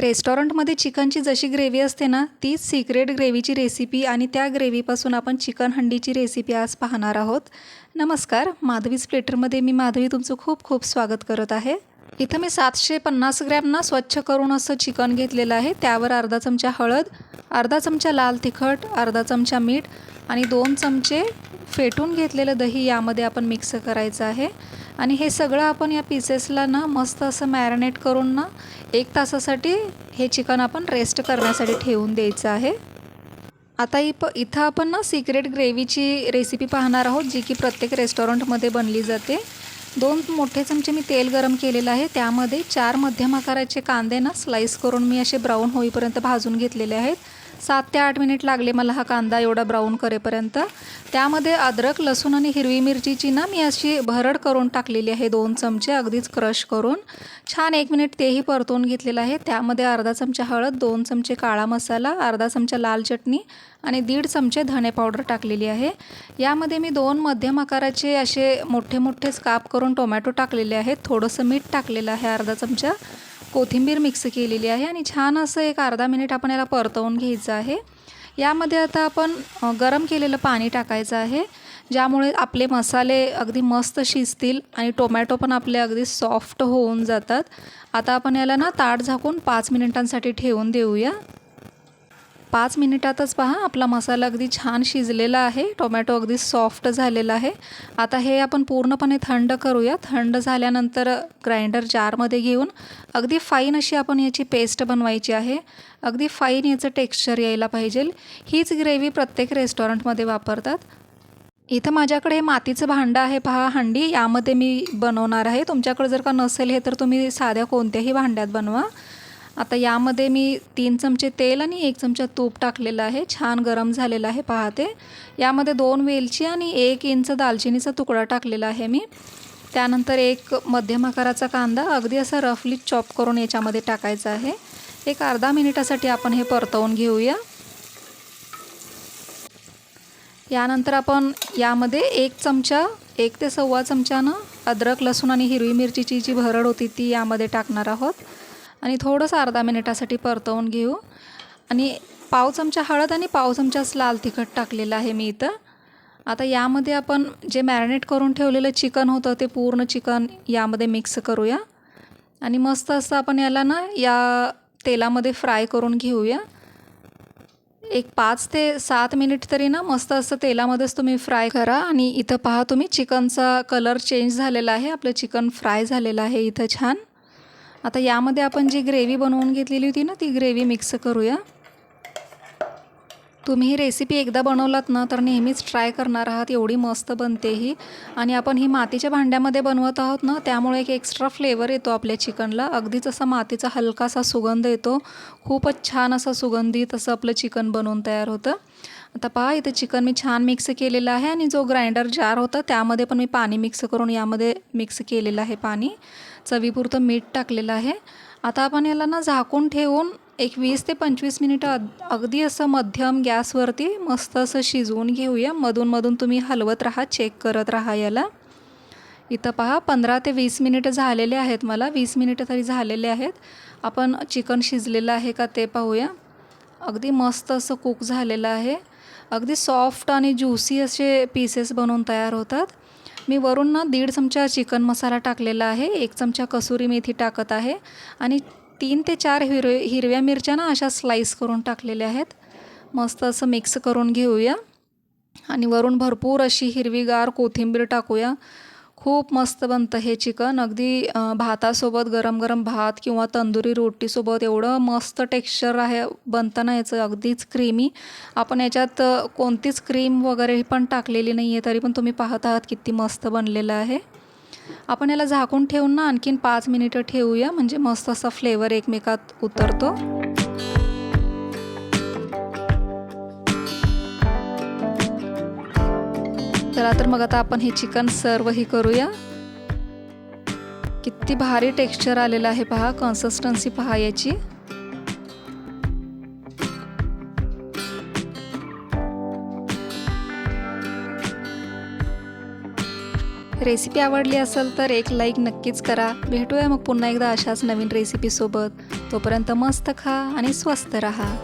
रेस्टॉरंटमध्ये चिकनची जशी ग्रेव्ही असते ना तीच सिक्रेट ग्रेव्हीची रेसिपी आणि त्या ग्रेव्हीपासून आपण चिकन हंडीची रेसिपी आज पाहणार आहोत. नमस्कार माधवी स्प्लेटरमध्ये मी माधवी तुमचं खूप खूप स्वागत करत आहे. इथं मी सातशे पन्नास ग्रॅम ना स्वच्छ करून असं चिकन घेतलेलं आहे. त्यावर अर्धा चमचा हळद अर्धा चमचा लाल तिखट अर्धा चमचा मीठ आणि दोन चमचे फेटून घेतलेलं दही यामध्ये आपण मिक्स करायचं आहे. आणि हे सगळं आपण या पीसेसला ना मस्त असं मॅरिनेट करून ना एक तासासाठी हे चिकन आपण रेस्ट करण्यासाठी ठेवून द्यायचं आहे. आता इ प इथं आपण ना सिक्रेट ग्रेव्हीची रेसिपी पाहणार आहोत जी की प्रत्येक रेस्टॉरंटमध्ये बनली जाते. दोन मोठे चमचे मी तेल गरम केलेलं आहे. त्यामध्ये चार मध्यम आकाराचे कांदे ना स्लाईस करून मी असे ब्राऊन होईपर्यंत भाजून घेतलेले आहेत. सात ते आठ मिनिट लागले मला हा कांदा एवढा ब्राऊन करेपर्यंत. त्यामध्ये अद्रक लसूण आणि हिरवी मिरचीची ना मी अशी भरड करून टाकलेली आहे दोन चमचे अगदीच क्रश करून. छान एक मिनिट तेही परतवून घेतलेलं आहे. त्यामध्ये अर्धा चमचा हळद दोन चमचे काळा मसाला अर्धा चमचा लाल चटणी आणि दीड चमचे धणे पावडर टाकलेली आहे. यामध्ये मी दोन मध्यम आकाराचे असे मोठे मोठे स्काप करून टोमॅटो टाकलेले आहेत. थोडंसं मीठ टाकलेलं आहे अर्धा चमचा. कोथिंबीर मिक्स केलेली आहे आणि छान असं एक अर्धा मिनिट आपण याला परतवून घ्यायचं आहे. यामध्ये आता आपण गरम केलेलं पाणी टाकायचं आहे ज्यामुळे आपले मसाले अगदी मस्त शिजतील आणि टोमॅटो पण आपले अगदी सॉफ्ट होऊन जातात. आता आपण याला ना ताट झाकून पाच मिनिटांसाठी ठेवून देऊया. पाच मिनिटातच पहा आपला मसाला अगदी छान शिजलेला आहे. टोमॅटो अगदी सॉफ्ट झालेला आहे. आता हे आपण पूर्णपणे थंड करूया. थंड झाल्यानंतर ग्राइंडर जारमध्ये घेऊन अगदी फाईन अशी आपण याची पेस्ट बनवायची आहे. अगदी फाईन याचं टेक्स्चर यायला पाहिजे. हीच ग्रेव्ही प्रत्येक रेस्टॉरंटमध्ये वापरतात. इथं माझ्याकडे हे मातीचं भांडं आहे पहा हंडी. यामध्ये मी बनवणार आहे. तुमच्याकडे जर का नसेल हे तर तुम्ही साध्या कोणत्याही भांड्यात बनवा. आता यामध्ये मी तीन चमचे तेल आणि एक चमचा तूप टाकलेलं आहे. छान गरम झालेलं आहे पाहते. यामध्ये दोन वेलची आणि एक इंच दालचिनीचा तुकडा टाकलेला आहे मी. त्यानंतर एक मध्यम आकाराचा कांदा अगदी असा रफली चॉप करून याच्यामध्ये टाकायचा आहे. एक अर्धा मिनिटासाठी आपण हे परतवून घेऊया. यानंतर आपण यामध्ये एक चमचा एक ते सव्वा चमच्यानं अद्रक लसूण आणि हिरवी मिरचीची जी भरड होती ती यामध्ये टाकणार आहोत. आणि थोडंसं अर्धा मिनिटासाठी परतवून घेऊ. आणि पाव चमचा हळद आणि पाव चमचाच लाल तिखट टाकलेलं आहे मी इथं. आता यामध्ये आपण जे मॅरिनेट करून ठेवलेलं चिकन होतं ते पूर्ण चिकन यामध्ये मिक्स करूया. आणि मस्त असं आपण याला ना या तेलामध्ये फ्राय करून घेऊया. एक पाच ते सात मिनिट तरी ना मस्त असं तेलामध्येच तुम्ही फ्राय करा. आणि इथं पहा तुम्ही चिकनचा कलर चेंज झालेला आहे. आपलं चिकन फ्राय झालेलं आहे इथं छान. आता यामध्ये आपण जी ग्रेव्ही बनवून घेतलेली होती ना ती ग्रेव्ही मिक्स करूया. तुम्ही ही रेसिपी एकदा बनवलात ना तर नेहमीच ट्राय करणार आहात. एवढी मस्त बनते ही. आणि आपण ही मातीच्या भांड्यामध्ये बनवत आहोत ना त्यामुळे एक एक्स्ट्रा फ्लेवर येतो आपल्या चिकनला अगदीच असा मातीचा हलकासा सुगंध येतो. खूपच छान असा सुगंधित असं आपलं चिकन बनवून तयार होतं. आता पहा इथं चिकन मी छान मिक्स केलेलं आहे आणि जो ग्राइंडर जार होता त्यामध्ये पण मी पाणी मिक्स करून यामध्ये मिक्स केलेलं आहे पाणी. चवीपुरतं मीठ टाकलेलं आहे. आता आपण याला ना झाकून ठेवून एक वीस ते पंचवीस मिनिटं अग अगदी असं मध्यम गॅसवरती मस्त असं शिजवून घेऊया. मधून मधून तुम्ही हलवत राहा चेक करत राहा याला. इथं पहा पंधरा ते वीस मिनिटं झालेले आहेत मला. वीस मिनिटं तरी झालेले आहेत. आपण चिकन शिजलेलं आहे का ते पाहूया. अगदी मस्त असं कुक झालेलं आहे. अगदी सॉफ्ट आणि ज्युसी असे पीसेस बनवून तयार होतात. मी वरून ना दीड चमचा चिकन मसाला टाकलेला आहे एक चमचा कसुरी मेथी टाकत आहे आणि तीन ते चार हिरवे हिरव्या मिरच्या ना अशा स्लाईस करून टाकलेल्या आहेत. मस्त असं मिक्स करून घेऊया. आणि वरून भरपूर अशी हिरवीगार कोथिंबीर टाकूया. खूप मस्त बनतं हे चिकन. अगदी भातासोबत गरम गरम भात किंवा तंदुरी रोटीसोबत एवढं मस्त टेक्स्चर आहे बनतं ना याचं अगदीच क्रीमी आपण याच्यात कोणतीच क्रीम वगैरे पण टाकलेली नाही आहे तरी पण तुम्ही पाहत आहात किती मस्त बनलेलं आहे. आपण याला झाकून ठेवून ना आणखीन पाच मिनिटं ठेवूया म्हणजे मस्त असा फ्लेवर एकमेकात उतरतो. चला तर मग आता आपण हे चिकन सर्वही करूया. किती भारी टेक्स्चर आलेलं आहे पहा कन्सिस्टन्सी पहा याची. रेसिपी आवडली असेल तर एक लाईक नक्कीच करा. भेटूया मग पुन्हा एकदा अशाच नवीन रेसिपीसोबत तोपर्यंत मस्त खा आणि स्वस्त रहा.